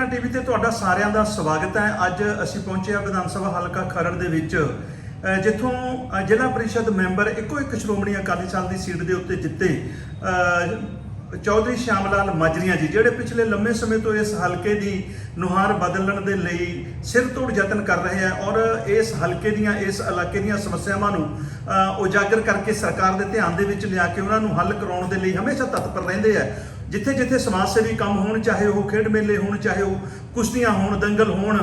ਲੋਕ ਟੀਵੀ ਤੇ ਤੁਹਾਡਾ ਸਾਰਿਆਂ ਦਾ ਸਵਾਗਤ ਹੈ। ਅੱਜ ਅਸੀਂ ਪਹੁੰਚੇ ਹਾਂ ਵਿਧਾਨ ਸਭਾ ਹਲਕਾ ਖਰੜ ਦੇ ਵਿੱਚ ਜਿੱਥੋਂ ਜ਼ਿਲ੍ਹਾ ਪ੍ਰੀਸ਼ਦ ਮੈਂਬਰ ਇੱਕੋ ਇੱਕ ਸ਼੍ਰੋਮਣੀ ਅਕਾਲੀ ਦਲ ਦੀ ਸੀਟ ਦੇ ਉੱਤੇ ਜਿੱਤੇ ਚੌਧਰੀ ਸ਼ਾਮ ਲਾਲ ਮਾਜਰੀਆਂ ਜੀ ਜਿਹੜੇ ਪਿਛਲੇ ਲੰਮੇ ਸਮੇਂ ਤੋਂ ਇਸ ਹਲਕੇ ਦੀ ਨੁਹਾਰ ਬਦਲਣ ਦੇ ਲਈ ਸਿਰ ਤੋੜ ਯਤਨ ਕਰ ਰਹੇ ਆ ਔਰ ਇਸ ਹਲਕੇ ਦੀਆਂ ਇਸ ਇਲਾਕੇ ਦੀਆਂ ਸਮੱਸਿਆਵਾਂ ਨੂੰ ਅ, ਉਜਾਗਰ ਕਰਕੇ ਸਰਕਾਰ ਦੇ ਧਿਆਨ ਦੇ ਵਿੱਚ ਲਿਆ ਕੇ ਉਹਨਾਂ ਨੂੰ ਹੱਲ ਕਰਾਉਣ ਦੇ ਲਈ ਹਮੇਸ਼ਾ ਤਤਪਰ ਰਹਿੰਦੇ ਆ ਜਿੱਥੇ ਜਿੱਥੇ ਸਮਾਜ ਸੇਵੀ ਕੰਮ ਹੋਣ ਚਾਹੇ ਉਹ ਖੇਡ ਮੇਲੇ ਹੋਣ ਚਾਹੇ ਉਹ ਕੁਸ਼ਤੀਆਂ ਹੋਣ ਦੰਗਲ ਹੋਣ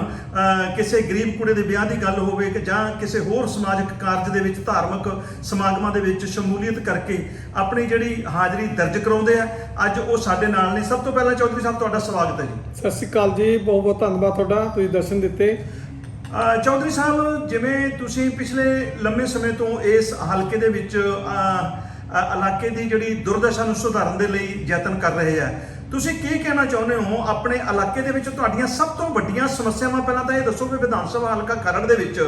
ਕਿਸੇ ਗਰੀਬ ਕੁੜੇ ਦੇ ਵਿਆਹ ਦੀ ਗੱਲ ਹੋਵੇ ਕਿ ਜਾਂ ਕਿਸੇ ਹੋਰ ਸਮਾਜਿਕ ਕਾਰਜ ਦੇ ਵਿੱਚ ਧਾਰਮਿਕ ਸਮਾਗਮਾਂ ਦੇ ਵਿੱਚ ਸ਼ਮੂਲੀਅਤ ਕਰਕੇ ਆਪਣੀ ਜਿਹੜੀ ਹਾਜ਼ਰੀ ਦਰਜ ਕਰਾਉਂਦੇ ਆ। ਅੱਜ ਉਹ ਸਾਡੇ ਨਾਲ ਨੇ। ਸਭ ਤੋਂ ਪਹਿਲਾਂ ਚੌਧਰੀ ਸਾਹਿਬ ਤੁਹਾਡਾ ਸਵਾਗਤ ਹੈ ਜੀ। ਸਤਿ ਸ਼੍ਰੀ ਅਕਾਲ ਜੀ। ਬਹੁਤ ਬਹੁਤ ਧੰਨਵਾਦ ਤੁਹਾਡਾ ਤੁਸੀਂ ਦਰਸ਼ਨ ਦਿੱਤੇ। ਚੌਧਰੀ ਸਾਹਿਬ ਜਿਵੇਂ ਤੁਸੀਂ ਪਿਛਲੇ ਲੰਮੇ ਸਮੇਂ ਤੋਂ ਇਸ ਹਲਕੇ ਦੇ ਵਿੱਚ ਇਲਾਕੇ ਦੀ ਜਿਹੜੀ ਦੁਰਦਸ਼ਾ ਨੂੰ ਸੁਧਾਰਨ ਦੇ ਲਈ ਯਤਨ ਕਰ ਰਹੇ ਆ। ਤੁਸੀਂ ਕੀ ਕਹਿਣਾ ਚਾਹੁੰਦੇ ਹੋ? ਆਪਣੇ ਇਲਾਕੇ ਦੇ ਵਿੱਚ ਤੁਹਾਡੀਆਂ ਸਭ ਤੋਂ ਵੱਡੀਆਂ ਸਮੱਸਿਆਵਾਂ, ਪਹਿਲਾਂ ਤਾਂ ਇਹ ਦੱਸੋ ਵੀ ਵਿਧਾਨ ਸਭਾ ਹਲਕਾ ਖਰੜ ਦੇ ਵਿੱਚ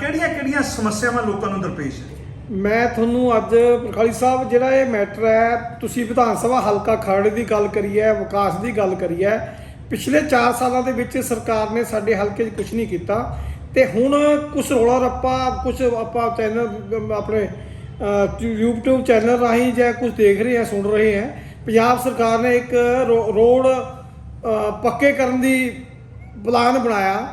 ਕਿਹੜੀਆਂ-ਕਿਹੜੀਆਂ ਸਮੱਸਿਆਵਾਂ ਲੋਕਾਂ ਨੂੰ ਦਰਪੇਸ਼ ਹੈ? ਮੈਂ ਤੁਹਾਨੂੰ ਅੱਜ ਪ੍ਰਖਾਲੀ ਸਾਹਿਬ, ਜਿਹੜਾ ਇਹ ਮੈਟਰ ਹੈ, ਤੁਸੀਂ ਵਿਧਾਨ ਸਭਾ ਹਲਕਾ ਖਰੜ ਦੀ ਗੱਲ ਕਰੀ ਹੈ, ਵਿਕਾਸ ਦੀ ਗੱਲ ਕਰੀ ਹੈ, ਪਿਛਲੇ 4 ਸਾਲਾਂ ਦੇ ਵਿੱਚ ਸਰਕਾਰ ਨੇ ਸਾਡੇ ਹਲਕੇ 'ਚ ਕੁਝ ਨਹੀਂ ਕੀਤਾ ਤੇ ਹੁਣ ਕੁਝ ਰੌਲਾ ਰੱਪਾ ਕੁਝ ਆਪਾਂ ਚੈਨਲ ਆਪਣੇ YouTube ਚੈਨਲ ਰਾਹੀਂ ਜਾਂ ਕੁਝ ਦੇਖ ਰਹੇ ਆ, ਸੁਣ ਰਹੇ ਆ। ਪੰਜਾਬ ਸਰਕਾਰ ਨੇ ਇੱਕ ਰੋ- ਰੋਡ ਪੱਕੇ ਕਰਨ ਦੀ ਪਲਾਨ ਬਣਾਇਆ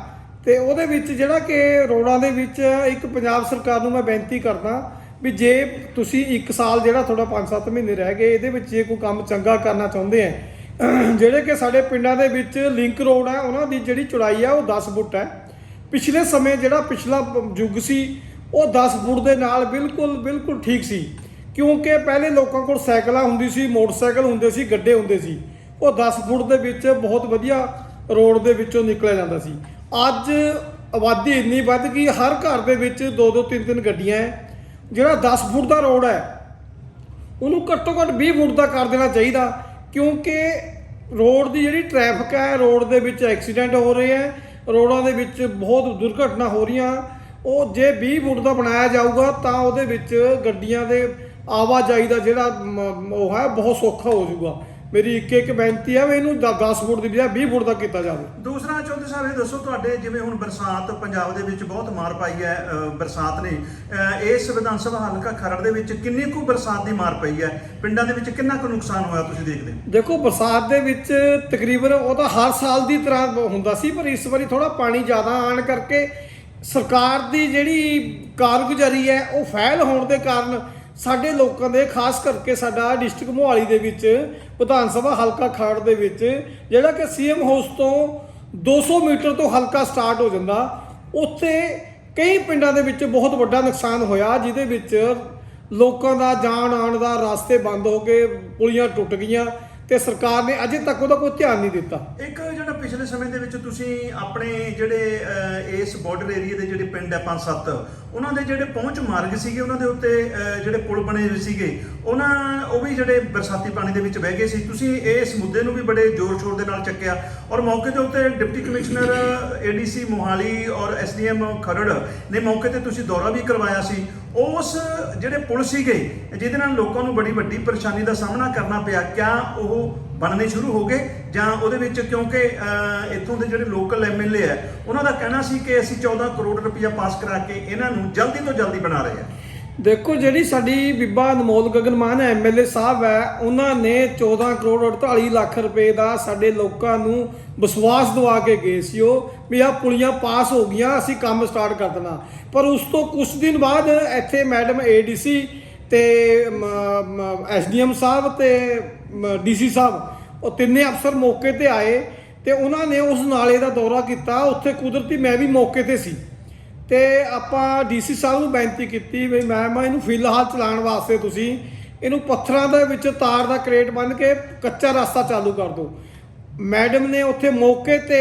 ਤੇ ਉਹਦੇ ਵਿੱਚ ਜਿਹੜਾ ਕਿ ਰੋਡਾਂ ਦੇ ਵਿੱਚ ਇੱਕ ਪੰਜਾਬ ਸਰਕਾਰ ਨੂੰ ਮੈਂ ਬੇਨਤੀ ਕਰਦਾ ਵੀ ਜੇ ਤੁਸੀਂ 1 ਸਾਲ ਜਿਹੜਾ ਤੁਹਾਡਾ 5-7 ਮਹੀਨੇ ਰਹਿ ਗਏ, ਇਹਦੇ ਵਿੱਚ ਜੇ ਕੋਈ ਕੰਮ ਚੰਗਾ ਕਰਨਾ ਚਾਹੁੰਦੇ ਆ ਜਿਹੜੇ ਕਿ ਸਾਡੇ ਪਿੰਡਾਂ ਦੇ ਵਿੱਚ ਲਿੰਕ ਰੋਡ ਹੈ ਉਹਨਾਂ ਦੀ ਜਿਹੜੀ ਚੌੜਾਈ ਹੈ ਉਹ 10 ਫੁੱਟ ਹੈ। ਪਿਛਲੇ ਸਮੇਂ ਜਿਹੜਾ ਪਿਛਲਾ ਯੁੱਗ ਸੀ ਉਹ 10 ਫੁੱਟ ਦੇ ਨਾਲ ਬਿਲਕੁਲ ਬਿਲਕੁਲ ਠੀਕ ਸੀ। ਕਿਉਂਕਿ ਪਹਿਲੇ ਲੋਕਾਂ ਕੋਲ ਸਾਈਕਲਾਂ ਹੁੰਦੀ ਸੀ, ਮੋਟਰਸਾਈਕਲ ਹੁੰਦੇ ਸੀ, ਗੱਡੇ ਹੁੰਦੇ ਸੀ। ਉਹ 10 ਫੁੱਟ ਦੇ ਵਿੱਚ ਬਹੁਤ ਵਧੀਆ ਰੋਡ ਦੇ ਵਿੱਚੋਂ ਨਿਕਲਿਆ ਜਾਂਦਾ ਸੀ। ਅੱਜ ਆਬਾਦੀ ਇੰਨੀ ਵੱਧ ਗਈ, ਹਰ ਘਰ ਦੇ ਵਿੱਚ ਦੋ ਦੋ, ਤਿੰਨ ਤਿੰਨ ਗੱਡੀਆਂ ਹੈ ਜਿਹੜਾ 10 ਫੁੱਟ ਦਾ ਰੋਡ ਹੈ ਉਹਨੂੰ ਘੱਟੋ ਘੱਟ 20 ਫੁੱਟ ਦਾ ਕਰ ਦੇਣਾ ਚਾਹੀਦਾ, ਕਿਉਂਕਿ ਰੋਡ ਦੀ ਜਿਹੜੀ ਟ੍ਰੈਫਿਕ ਹੈ ਰੋਡ ਦੇ ਵਿੱਚ ਐਕਸੀਡੈਂਟ ਹੋ ਰਹੇ ਹੈ ਰੋਡਾਂ ਦੇ ਵਿੱਚ ਬਹੁਤ ਦੁਰਘਟਨਾ ਹੋ ਰਹੀਆਂ। ਉਹ ਜੇ 20 ਫੁੱਟ ਦਾ ਬਣਾਇਆ ਜਾਊਗਾ ਤਾਂ ਉਹਦੇ ਵਿੱਚ ਗੱਡੀਆਂ ਦੇ ਆਵਾਜਾਈ ਦਾ ਜਿਹੜਾ ਉਹ ਹੈ ਬਹੁਤ ਸੌਖਾ ਹੋ ਜਾਊਗਾ। ਮੇਰੀ ਇੱਕ ਇੱਕ ਬੇਨਤੀ ਹੈ ਵੀ ਇਹਨੂੰ 10 ਫੁੱਟ ਦੀ ਬਜਾਏ 20 ਫੁੱਟ ਦਾ ਕੀਤਾ ਜਾਵੇ। ਦੂਸਰਾ ਚੌਧਰੀ ਸਾਹਿਬ ਇਹ ਦੱਸੋ ਤੁਹਾਡੇ ਜਿਵੇਂ ਹੁਣ ਬਰਸਾਤ ਪੰਜਾਬ ਦੇ ਵਿੱਚ ਬਹੁਤ ਮਾਰ ਪਾਈ ਹੈ ਬਰਸਾਤ ਨੇ ਇਸ ਵਿਧਾਨ ਸਭਾ ਹਲਕਾ ਖਰੜ ਦੇ ਵਿੱਚ ਕਿੰਨੀ ਕੁ ਬਰਸਾਤ ਦੀ ਮਾਰ ਪਈ ਹੈ? ਪਿੰਡਾਂ ਦੇ ਵਿੱਚ ਕਿੰਨਾ ਕੁ ਨੁਕਸਾਨ ਹੋਇਆ ਤੁਸੀਂ ਦੇਖਦੇ ਦੇਖੋ ਬਰਸਾਤ ਦੇ ਵਿੱਚ ਤਕਰੀਬਨ ਉਹ ਤਾਂ ਹਰ ਸਾਲ ਦੀ ਤਰ੍ਹਾਂ ਹੁੰਦਾ ਸੀ ਪਰ ਇਸ ਵਾਰੀ ਥੋੜਾ ਪਾਣੀ ਜ਼ਿਆਦਾ ਆਣ ਕਰਕੇ ਸਰਕਾਰ ਦੀ ਜਿਹੜੀ ਕਾਰਗੁਜ਼ਾਰੀ ਹੈ, ਉਹ ਫੈਲ ਹੋਣ ਦੇ ਕਾਰਨ ਸਾਡੇ ਲੋਕਾਂ ਦੇ, ਖਾਸ ਕਰਕੇ ਸਾਡਾ ਡਿਸਟ੍ਰਿਕਟ ਮੋਹਾਲੀ ਦੇ ਵਿੱਚ, ਵਿਧਾਨ ਸਭਾ ਹਲਕਾ ਖਾੜ ਦੇ ਵਿੱਚ, ਜਿਹੜਾ ਕਿ ਸੀਐਮ ਹਾਊਸ ਤੋਂ 200 ਮੀਟਰ ਤੋਂ ਹਲਕਾ ਸਟਾਰਟ ਹੋ ਜਾਂਦਾ, ਉੱਥੇ ਕਈ ਪਿੰਡਾਂ ਦੇ ਵਿੱਚ ਬਹੁਤ ਵੱਡਾ ਨੁਕਸਾਨ ਹੋਇਆ, ਜਿਹਦੇ ਵਿੱਚ ਲੋਕਾਂ ਦਾ ਜਾਣ ਆਉਣ ਦਾ ਰਸਤੇ ਬੰਦ ਹੋ ਗਏ ਪੁਲੀਆਂ ਟੁੱਟ ਗਈਆਂ ਤੇ ਸਰਕਾਰ ਨੇ ਅਜੇ ਤੱਕ ਉਹਦਾ ਕੋਈ ਧਿਆਨ ਨਹੀਂ ਦਿੱਤਾ। ਇੱਕ ਜਿਹੜਾ ਪਿਛਲੇ ਸਮੇਂ ਦੇ ਵਿੱਚ ਤੁਸੀਂ ਆਪਣੇ ਜਿਹੜੇ ਇਸ ਬਾਰਡਰ ਏਰੀਆ ਦੇ ਜਿਹੜੇ ਪਿੰਡ ਹੈ ਪੰਜ ਸੱਤ, ਉਹਨਾਂ ਦੇ ਜਿਹੜੇ ਪਹੁੰਚ ਮਾਰਗ ਸੀਗੇ, ਉਹਨਾਂ ਦੇ ਉੱਤੇ ਜਿਹੜੇ ਪੁਲ ਬਣੇ ਹੋਏ ਸੀਗੇ, ਉਹਨਾਂ, ਉਹ ਵੀ ਜਿਹੜੇ ਬਰਸਾਤੀ ਪਾਣੀ ਦੇ ਵਿੱਚ ਵਹਿ ਗਏ ਸੀ। ਤੁਸੀਂ ਇਸ ਮੁੱਦੇ ਨੂੰ ਵੀ ਬੜੇ ਜ਼ੋਰ ਸ਼ੋਰ ਦੇ ਨਾਲ ਚੱਕਿਆ। ਔਰ ਮੌਕੇ ਦੇ ਉੱਤੇ ਡਿਪਟੀ ਕਮਿਸ਼ਨਰ ਏਡੀਸੀ ਮੋਹਾਲੀ ਔਰ ਐਸਡੀਐਮ ਖਰੜ ਨੇ ਮੌਕੇ ਤੇ ਤੁਸੀਂ ਦੌਰਾ ਵੀ ਕਰਵਾਇਆ ਸੀ। ਉਸ ਜਿਹੜੇ ਪੁਲ ਸੀਗੇ, ਜਿਹਦੇ ਨਾਲ ਲੋਕਾਂ ਨੂੰ ਬੜੀ ਵੱਡੀ ਪਰੇਸ਼ਾਨੀ ਦਾ ਸਾਹਮਣਾ ਕਰਨਾ ਪਿਆ, ਕਿਆ ਉਹ ਬਣਨੇ ਸ਼ੁਰੂ ਹੋ ਗਏ ਜਾਂ ਉਹਦੇ ਵਿੱਚ ਕਿਉਂਕਿ ਇੱਥੋਂ ਦੇ ਜਿਹੜੇ ਲੋਕਲ ਐਮਐਲਏ ਆ ਉਹਨਾਂ ਦਾ ਕਹਿਣਾ ਸੀ ਕਿ ਅਸੀਂ 14 ਕਰੋੜ ਰੁਪਇਆ ਪਾਸ ਕਰਾ ਕੇ ਇਹਨਾਂ ਨੂੰ ਜਲਦੀ ਤੋਂ ਜਲਦੀ ਬਣਾ ਰਹੇ ਆ ਦੇਖੋ, ਜਿਹੜੀ ਸਾਡੀ ਬੀਬਾ ਅਨਮੋਲ ਗਗਨ ਮਾਨ ਐਮਐਲਏ ਸਾਹਿਬ ਹੈ, ਉਹਨਾਂ ਨੇ 14 ਕਰੋੜ 48 ਲੱਖ ਰੁਪਏ ਦਾ ਸਾਡੇ ਲੋਕਾਂ ਨੂੰ ਵਿਸ਼ਵਾਸ ਦਵਾ ਕੇ ਗਏ ਸੀ ਉਹ ਵੀ ਆਹ ਪੁਲੀਆਂ ਪਾਸ ਹੋ ਗਈਆਂ, ਅਸੀਂ ਕੰਮ ਸਟਾਰਟ ਕਰ ਦੇਣਾ। ਪਰ ਉਸ ਤੋਂ ਕੁਝ ਦਿਨ ਬਾਅਦ ਇੱਥੇ ਮੈਡਮ ਏਡੀਸੀ ਤੇ ਐਸਡੀਐਮ ਸਾਹਿਬ ਤੇ ਡੀਸੀ ਸਾਹਿਬ, ਉਹ ਤਿੰਨੇ ਅਫਸਰ ਮੌਕੇ ਤੇ ਆਏ ਤੇ ਉਹਨਾਂ ਨੇ ਉਸ ਨਾਲੇ ਦਾ ਦੌਰਾ ਕੀਤਾ। ਉੱਥੇ ਕੁਦਰਤੀ ਮੈਂ ਵੀ ਮੌਕੇ ਤੇ ਸੀ। ਤੇ ਆਪਾਂ ਡੀਸੀ ਸਾਹਿਬ ਨੂੰ ਬੇਨਤੀ ਕੀਤੀ ਵੀ ਮੈਮ ਇਹਨੂੰ ਫਿਲਹਾਲ ਚਲਾਉਣ ਵਾਸਤੇ ਤੁਸੀਂ ਇਹਨੂੰ ਪੱਥਰਾਂ ਦੇ ਵਿੱਚ ਤਾਰ ਦਾ ਕਰੇਟ ਬੰਨ ਕੇ ਕੱਚਾ ਰਸਤਾ ਚਾਲੂ ਕਰ ਦਿਓ। ਮੈਡਮ ਨੇ ਉੱਥੇ ਮੌਕੇ ਤੇ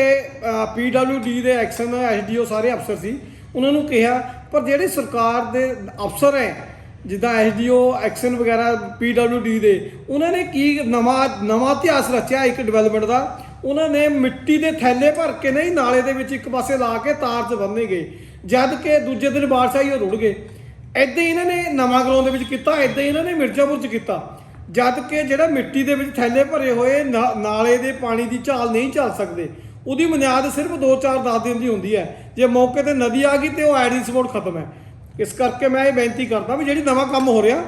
ਪੀਡਬਲਯੂਡੀ ਦੇ ਐਕਸ਼ਨ ਐਸਡੀਓ ਸਾਰੇ ਅਫਸਰ ਸੀ। ਉਹਨਾਂ ਨੂੰ ਕਿਹਾ, ਪਰ ਜਿਹੜੇ ਸਰਕਾਰ ਦੇ ਅਫਸਰ ਹੈ ਜਿੱਦਾਂ ਐਸਡੀਓ, ਐਕਸ਼ਨ ਵਗੈਰਾ ਪੀਡਬਲਯੂਡੀ ਦੇ, ਉਹਨਾਂ ਨੇ ਕੀ ਨਵਾਂ ਨਵਾਂ ਇਤਿਹਾਸ ਰਚਿਆ ਇੱਕ ਡਿਵੈਲਪਮੈਂਟ ਦਾ? ਉਹਨਾਂ ਨੇ ਮਿੱਟੀ ਦੇ ਥੈਲੇ ਭਰ ਕੇ ਨਹੀਂ, ਨਾਲੇ ਦੇ ਵਿੱਚ ਇੱਕ ਪਾਸੇ ਲਾ ਕੇ ਤਾਰ 'ਚ ਬੰਨੇ ਗਏ। ਜਦ ਕਿ ਦੂਜੇ ਦਿਨ ਬਾਰਿਸ਼ ਆਈ ਉਹ ਰੁੜ ਗਏ। ਐਦਾਂ ਹੀ ਇਹਨਾਂ ਨੇ ਨਵਾਂ ਗਰਾਊਂਡ ਦੇ ਵਿੱਚ ਕੀਤਾ ਐਦਾਂ ਹੀ ਇਹਨਾਂ ਨੇ ਮਿਰਜ਼ਾਪੁਰ 'ਚ ਕੀਤਾ। ਜਦ ਕਿ ਜਿਹੜਾ ਮਿੱਟੀ ਦੇ ਵਿੱਚ ਥੈਲੇ ਭਰੇ ਹੋਏ ਨਾ- ਨਾਲੇ ਦੇ ਪਾਣੀ ਦੀ ਝਾਲ ਨਹੀਂ ਚੱਲ ਸਕਦੇ, ਉਹਦੀ ਬੁਨਿਆਦ ਸਿਰਫ 2-4 10 ਦਿਨ ਦੀ ਹੁੰਦੀ ਹੈ। ਜੇ ਮੌਕੇ ਤੇ ਨਦੀ ਆ ਗਈ ਤੇ ਉਹ ਐਡੀ ਸਪੋਰਟ ਖਤਮ ਹੈ। ਇਸ ਕਰਕੇ ਮੈਂ ਇਹ ਬੇਨਤੀ ਕਰਦਾ ਵੀ ਜਿਹੜੀ ਨਵਾਂ ਕੰਮ ਹੋ ਰਿਹਾ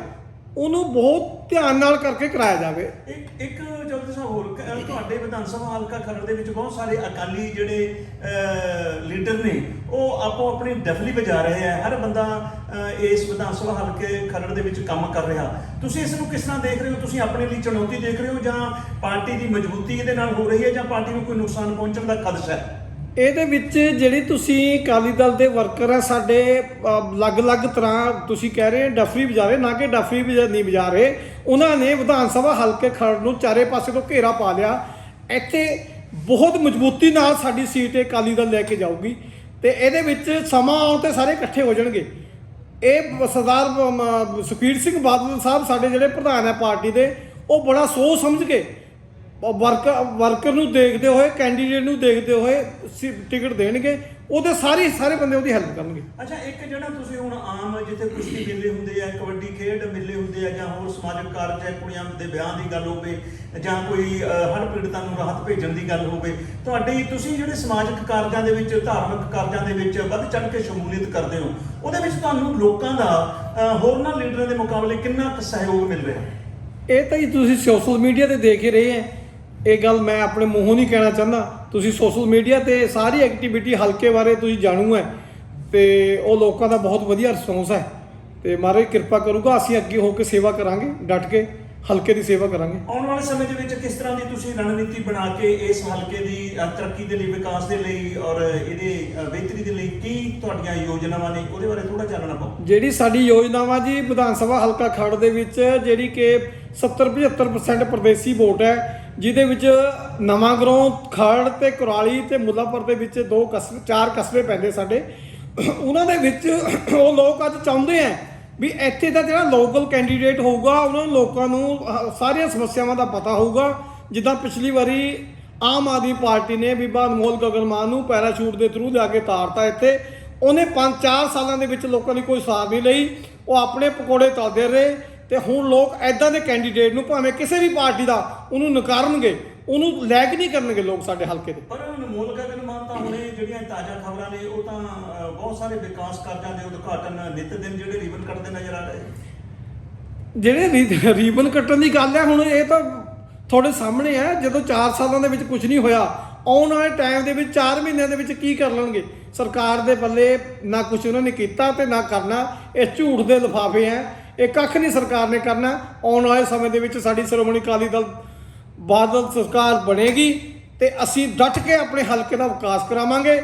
ਉਹਨੂੰ ਬਹੁਤ ਧਿਆਨ ਨਾਲ ਕਰਕੇ ਕਰਾਇਆ ਜਾਵੇ। ਇੱਕ ਇੱਕ ਜਲਦੀ ਸਾਹਿਬ ਹੋਰ ਕ- ਤੁਹਾਡੇ ਵਿਧਾਨ ਸਭਾ ਹਲਕਾ ਖਰੜ ਦੇ ਵਿੱਚ ਬਹੁਤ ਸਾਰੇ ਅਕਾਲੀ ਜਿਹੜੇ ਅਹ, ਲੀਡਰ ਨੇ ਉਹ ਆਪੋ ਆਪਣੀ ਡਫਲੀ ਵਜਾ ਰਹੇ ਆ। ਹਰ ਬੰਦਾ ਅਹ, ਇਸ ਵਿਧਾਨ ਸਭਾ ਹਲਕੇ ਖਰੜ ਦੇ ਵਿੱਚ ਕੰਮ ਕਰ ਰਿਹਾ। ਤੁਸੀਂ ਇਸ ਨੂੰ ਕਿਸ ਤਰ੍ਹਾਂ ਦੇਖ ਰਹੇ ਹੋ? ਤੁਸੀਂ ਆਪਣੇ ਲਈ ਚੁਣੌਤੀ ਦੇਖ ਰਹੇ ਹੋ ਜਾਂ ਪਾਰਟੀ ਦੀ ਮਜ਼ਬੂਤੀ ਇਹਦੇ ਨਾਲ ਹੋ ਰਹੀ ਹੈ ਜਾਂ ਪਾਰਟੀ ਨੂੰ ਕੋਈ ਨੁਕਸਾਨ ਪਹੁੰਚਣ ਦਾ ਖਦਸ਼ਾ ਹੈ? ਇਹਦੇ ਵਿੱਚ ਜਿਹੜੀ ਤੁਸੀਂ ਅਕਾਲੀ ਦਲ ਦੇ ਵਰਕਰ ਆ, ਸਾਡੇ ਅਲੱਗ-ਅਲੱਗ ਤਰ੍ਹਾਂ ਤੁਸੀਂ ਕਹਿ ਰਹੇ ਡਫਰੀ ਵਜਾ ਰਹੇ, ਨਾ ਕਿ ਡਫਰੀ ਵਜਾ, ਨਹੀਂ ਵਜਾ ਰਹੇ। ਉਹਨਾਂ ਨੇ ਵਿਧਾਨ ਸਭਾ ਹਲਕੇ ਖੜ ਨੂੰ ਚਾਰੇ ਪਾਸੇ ਤੋਂ ਘੇਰਾ ਪਾ ਲਿਆ। ਇੱਥੇ ਬਹੁਤ ਮਜ਼ਬੂਤੀ ਨਾਲ ਸਾਡੀ ਸੀਟ ਇਹ ਅਕਾਲੀ ਦਲ ਲੈ ਕੇ ਜਾਊਗੀ ਤੇ ਇਹਦੇ ਵਿੱਚ ਸਮਾਂ ਆਉਣ ਤੇ ਸਾਰੇ ਇਕੱਠੇ ਹੋ ਜਾਣਗੇ। ਇਹ ਸਰਦਾਰ ਸੁਖਬੀਰ ਸਿੰਘ ਬਾਦਲ ਸਾਹਿਬ ਸਾਡੇ ਜਿਹੜੇ ਪ੍ਰਧਾਨ ਹੈ ਪਾਰਟੀ ਦੇ, ਉਹ ਬੜਾ ਸੋਚ ਸਮਝ ਕੇ ਵਰਕਰ ਵਰਕਰ ਨੂੰ ਦੇਖਦੇ ਹੋਏ ਕੈਂਡੀਡੇਟ ਨੂੰ ਦੇਖਦੇ ਹੋਏ ਟਿਕਟ ਦੇਣਗੇ ਉਹਦੇ ਸਾਰੇ ਸਾਰੇ ਬੰਦੇ ਉਹਦੀ ਹੈਲਪ ਕਰਨਗੇ। ਅੱਛਾ ਇੱਕ ਜਿਹੜਾ ਤੁਸੀਂ ਹੁਣ ਆਮ ਜਿੱਥੇ ਕੁਸ਼ਤੀ ਮੇਲੇ ਹੁੰਦੇ ਆ ਕਬੱਡੀ ਖੇਡ ਮੇਲੇ ਹੁੰਦੇ ਆ ਜਾਂ ਹੋਰ ਸਮਾਜਿਕ ਕਾਰਜ ਹੈ ਕੁੜੀਆਂ ਦੇ ਵਿਆਹ ਦੀ ਗੱਲ ਹੋਵੇ ਜਾਂ ਕੋਈ ਹੜ ਪੀੜਤਾਂ ਨੂੰ ਰਾਹਤ ਭੇਜਣ ਦੀ ਗੱਲ ਹੋਵੇ ਤੁਹਾਡੀ ਤੁਸੀਂ ਜਿਹੜੇ ਸਮਾਜਿਕ ਕਾਰਜਾਂ ਦੇ ਵਿੱਚ ਧਾਰਮਿਕ ਕਾਰਜਾਂ ਦੇ ਵਿੱਚ ਵੱਧ ਚੜ੍ਹ ਕੇ ਸ਼ਮੂਲੀਅਤ ਕਰਦੇ ਹੋ ਉਹਦੇ ਵਿੱਚ ਤੁਹਾਨੂੰ ਲੋਕਾਂ ਦਾ ਹੋਰਨਾਂ ਲੀਡਰਾਂ ਦੇ ਮੁਕਾਬਲੇ ਕਿੰਨਾ ਕੁ ਸਹਿਯੋਗ ਮਿਲ ਰਿਹਾ? ਇਹ ਤਾਂ ਜੀ ਤੁਸੀਂ ਸੋਸ਼ਲ ਮੀਡੀਆ ਤੇ ਦੇਖ ਹੀ ਰਹੇ ਹੈ। ਇਹ ਗੱਲ ਮੈਂ ਆਪਣੇ ਮੂੰਹੋਂ ਨਹੀਂ ਕਹਿਣਾ ਚਾਹੁੰਦਾ। ਤੁਸੀਂ ਸੋਸ਼ਲ ਮੀਡੀਆ ਤੇ ਸਾਰੀ ਐਕਟੀਵਿਟੀ ਹਲਕੇ ਬਾਰੇ ਤੁਸੀਂ ਜਾਣੂ ਹੈ ਤੇ ਉਹ ਲੋਕਾਂ ਦਾ ਬਹੁਤ ਵਧੀਆ ਰਿਸਪੌਂਸ ਹੈ। ਤੇ ਮਹਾਰਾਜ ਕਿਰਪਾ ਕਰੂਗਾ ਅਸੀਂ ਅੱਗੇ ਹੋ ਕੇ ਸੇਵਾ ਕਰਾਂਗੇ ਡਟ ਕੇ ਹਲਕੇ ਦੀ ਸੇਵਾ ਕਰਾਂਗੇ। ਆਉਣ ਵਾਲੇ ਸਮੇਂ ਦੇ ਵਿੱਚ ਕਿਸ ਤਰ੍ਹਾਂ ਦੀ ਤੁਸੀਂ ਰਣਨੀਤੀ ਬਣਾ ਕੇ ਇਸ ਹਲਕੇ ਦੀ ਤਰੱਕੀ ਦੇ ਲਈ ਵਿਕਾਸ ਦੇ ਲਈ ਔਰ ਇਹਦੇ ਬਿਹਤਰੀ ਦੇ ਲਈ ਕੀ ਤੁਹਾਡੀਆਂ ਯੋਜਨਾਵਾਂ ਨੇ? ਉਹਦੇ ਬਾਰੇ ਥੋੜਾ ਜਾਣਨਾ ਪਾਓ ਜਿਹੜੀ ਸਾਡੀ ਯੋਜਨਾਵਾਂ ਜੀ ਵਿਧਾਨ ਸਭਾ ਹਲਕਾ ਖੜ ਦੇ ਵਿੱਚ ਜਿਹੜੀ ਕਿ 70-75% ਪ੍ਰਦੇਸੀ ਵੋਟ ਹੈ ਜਿਹਦੇ ਵਿੱਚ ਨਵਾਂ ਗਰੋਂ ਖੜ ਤੇ ਕੁਰਾਲੀ ਤੇ ਮੁੱਲਾਪੁਰ ਦੇ ਵਿੱਚ ਦੋ ਕਸਬੇ ਚਾਰ ਕਸਬੇ ਪੈਂਦੇ ਸਾਡੇ। ਉਹਨਾਂ ਦੇ ਵਿੱਚ ਉਹ ਲੋਕ ਅੱਜ ਚਾਹੁੰਦੇ ਆ ਵੀ ਇੱਥੇ ਦਾ ਜਿਹੜਾ ਲੋਕਲ ਕੈਂਡੀਡੇਟ ਹੋਊਗਾ, ਉਹਨਾਂ ਨੂੰ ਲੋਕਾਂ ਨੂੰ ਸਾਰੀਆਂ ਸਮੱਸਿਆਵਾਂ ਦਾ ਪਤਾ ਹੋਊਗਾ। ਜਿੱਦਾਂ ਪਿਛਲੀ ਵਾਰੀ ਆਮ ਆਦਮੀ ਪਾਰਟੀ ਨੇ ਬੀਬਾ ਅਨਮੋਲ ਗਗਨ ਮਾਨ ਨੂੰ ਪੈਰਾਸ਼ੂਟ ਦੇ ਥਰੂ ਲਿਆ ਕੇ ਤਾਰਤਾ ਇੱਥੇ। ਉਹਨੇ 5-4 ਸਾਲਾਂ ਦੇ ਵਿੱਚ ਲੋਕਾਂ ਦੀ ਕੋਈ ਸਾਰ ਨਹੀਂ ਲਈ। ਉਹ ਆਪਣੇ ਪਕੌੜੇ ਤਲਦੇ ਰਹੇ। ਤੇ ਹੁਣ ਲੋਕ ਐਦਾਂ ਦੇ ਕੈਂਡੀਡੇਟ ਨੂੰ ਭਾਵੇਂ ਕਿਸੇ ਵੀ ਪਾਰਟੀ ਦਾ ਉਹਨੂੰ ਨਕਾਰਨਗੇ ਉਹਨੂੰ ਲੈਕ ਨਹੀਂ ਕਰਨਗੇ ਲੋਕ ਸਾਡੇ ਹਲਕੇ ਦੇ। ਪਰ ਅਨਮੋਲ ਗਗਨ ਮਾਨ ਤਾਂ ਹੁਣੇ ਜਿਹੜੀਆਂ ਤਾਜ਼ਾ ਖਬਰਾਂ ਨੇ ਉਹ ਤਾਂ ਬਹੁਤ ਸਾਰੇ ਵਿਕਾਸ ਕਾਰਜਾਂ ਦੇ ਉਦਘਾਟਨ ਨਿਤ ਦਿਨ ਜਿਹੜੇ ਰੀਵਨ ਕੱਟਦੇ ਨਜ਼ਰ ਆ ਰਹੇ ਜਿਹੜੇ ਰੀਬਨ ਕੱਟਣ ਦੀ ਗੱਲ ਹੈ ਹੁਣ ਇਹ ਤਾਂ ਤੁਹਾਡੇ ਸਾਹਮਣੇ ਹੈ ਜਦੋਂ 4 ਸਾਲਾਂ ਦੇ ਵਿੱਚ ਕੁਝ ਨਹੀਂ ਹੋਇਆ ਆਉਣ ਵਾਲੇ ਟਾਈਮ ਦੇ ਵਿੱਚ 4 ਮਹੀਨਿਆਂ ਦੇ ਵਿੱਚ ਕੀ ਕਰ ਲੈਣਗੇ? ਸਰਕਾਰ ਦੇ ਬੱਲੇ ਨਾ ਕੁਝ ਉਹਨਾਂ ਨੇ ਕੀਤਾ ਤੇ ਨਾ ਕਰਨਾ ਇਹ ਝੂਠ ਦੇ ਲਿਫਾਫੇ ਹੈ ਇਹ ਕੱਖ ਨਹੀਂ ਸਰਕਾਰ ਨੇ ਕਰਨਾ। ਆਉਣ ਵਾਲੇ ਸਮੇਂ ਦੇ ਵਿੱਚ ਸਾਡੀ ਸ਼੍ਰੋਮਣੀ ਅਕਾਲੀ ਦਲ, ਬਾਦਲ ਸਰਕਾਰ ਬਣੇਗੀ ਤੇ ਅਸੀਂ ਡਟ ਕੇ ਆਪਣੇ ਹਲਕੇ ਦਾ ਵਿਕਾਸ ਕਰਾਵਾਂਗੇ।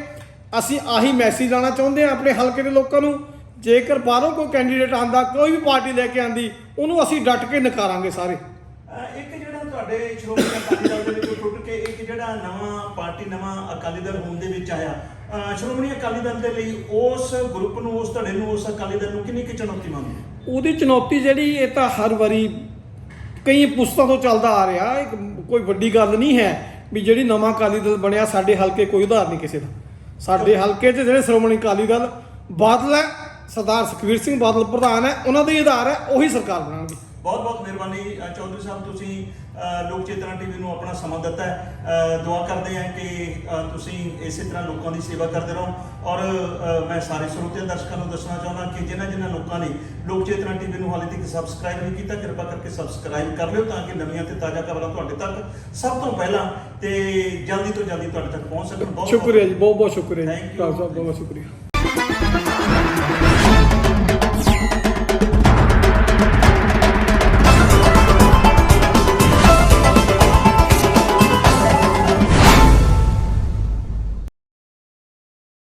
ਅਸੀਂ ਆਹੀ ਮੈਸੇਜ ਲਾਣਾ ਚਾਹੁੰਦੇ ਹਾਂ ਆਪਣੇ ਹਲਕੇ ਦੇ ਲੋਕਾਂ ਨੂੰ, ਜੇਕਰ ਬਾਹਰੋਂ ਕੋਈ ਕੈਂਡੀਡੇਟ ਆਂਦਾ ਕੋਈ ਵੀ ਪਾਰਟੀ ਲੈ ਕੇ ਆਂਦੀ ਉਹਨੂੰ ਅਸੀਂ ਡਟ ਕੇ ਨਕਾਰਾਂਗੇ ਸਾਰੇ। ਇੱਕ ਜਿਹੜਾ ਤੁਹਾਡੇ ਸ਼੍ਰੋਮਣੀ ਅਕਾਲੀ ਦਲ ਦੇ ਵਿੱਚੋਂ ਟੁੱਟ ਕੇ ਇੱਕ ਜਿਹੜਾ ਨਵਾਂ ਪਾਰਟੀ, ਨਵਾਂ ਅਕਾਲੀ ਦਲ ਹੋਣ ਦੇ ਵਿੱਚ ਆਇਆ ਸ਼੍ਰੋਮਣੀ ਅਕਾਲੀ ਦਲ ਦੇ ਲਈ ਉਸ ਗਰੁੱਪ ਨੂੰ, ਉਸ ਧੜੇ ਨੂੰ, ਉਸ ਅਕਾਲੀ ਦਲ ਨੂੰ ਕਿੰਨੀ ਕੁ ਚੁਣੌਤੀ ਮੰਨਦੇ ਹੋ? ਉਹਦੀ ਚੁਣੌਤੀ ਜਿਹੜੀ ਇਹ ਤਾਂ ਹਰ ਵਾਰੀ ਕਈ ਪੁਸਤਾਂ ਤੋਂ ਚੱਲਦਾ ਆ ਰਿਹਾ ਕੋਈ ਵੱਡੀ ਗੱਲ ਨਹੀਂ ਹੈ ਵੀ ਜਿਹੜੀ ਨਵਾਂ ਅਕਾਲੀ ਦਲ ਬਣਿਆ, ਸਾਡੇ ਹਲਕੇ ਕੋਈ ਉਧਾਰ ਨਹੀਂ ਕਿਸੇ ਦਾ। ਸਾਡੇ ਹਲਕੇ 'ਚ ਜਿਹੜੇ ਸ਼੍ਰੋਮਣੀ ਅਕਾਲੀ ਦਲ ਬਾਦਲ ਹੈ, ਸਰਦਾਰ ਸੁਖਬੀਰ ਸਿੰਘ ਬਾਦਲ ਪ੍ਰਧਾਨ ਹੈ, ਉਹਨਾਂ ਦੇ ਆਧਾਰ ਹੈ, ਉਹੀ ਸਰਕਾਰ ਬਣਾਉਣਗੇ। ਬਹੁਤ ਬਹੁਤ ਮਿਹਰਬਾਨੀ ਚੌਧਰੀ ਸਾਹਿਬ, ਤੁਸੀਂ ਲੋਕ ਚੇਤਨਾ ਟੀਵੀ ਨੂੰ ਆਪਣਾ ਸਮਾਂ ਦਿੱਤਾ ਹੈ। ਦੁਆ ਕਰਦੇ ਹਾਂ ਕਿ ਤੁਸੀਂ ਇਸੇ ਤਰ੍ਹਾਂ ਲੋਕਾਂ ਦੀ ਸੇਵਾ ਕਰਦੇ ਰਹੋ। ਔਰ ਮੈਂ ਸਾਰੇ ਸਰੋਤੇ ਦਰਸ਼ਕਾਂ ਨੂੰ ਦੱਸਣਾ ਚਾਹੁੰਦਾ ਕਿ ਜਿਨ੍ਹਾਂ ਜਿਨ੍ਹਾਂ ਲੋਕਾਂ ਨੇ ਲੋਕ ਚੇਤਨਾ ਟੀਵੀ ਨੂੰ ਹਾਲੇ ਤੱਕ ਸਬਸਕ੍ਰਾਈਬ ਨਹੀਂ ਕੀਤਾ ਕਿਰਪਾ ਕਰਕੇ ਸਬਸਕ੍ਰਾਈਬ ਕਰ ਲਿਓ ਤਾਂ ਕਿ ਨਵੀਆਂ ਤੇ ਤਾਜ਼ਾ ਖਬਰਾਂ ਤੁਹਾਡੇ ਤੱਕ ਸਭ ਤੋਂ ਪਹਿਲਾਂ ਤੇ ਜਲਦੀ ਤੋਂ ਜਲਦੀ ਤੁਹਾਡੇ ਤੱਕ ਪਹੁੰਚ ਸਕਣ। ਬਹੁਤ ਸ਼ੁਕਰੀਆ ਜੀ ਬਹੁਤ ਬਹੁਤ ਸ਼ੁਕਰੀਆ Thank ਜੀ. ਬਹੁਤ ਬਹੁਤ ਸ਼ੁਕਰੀਆ।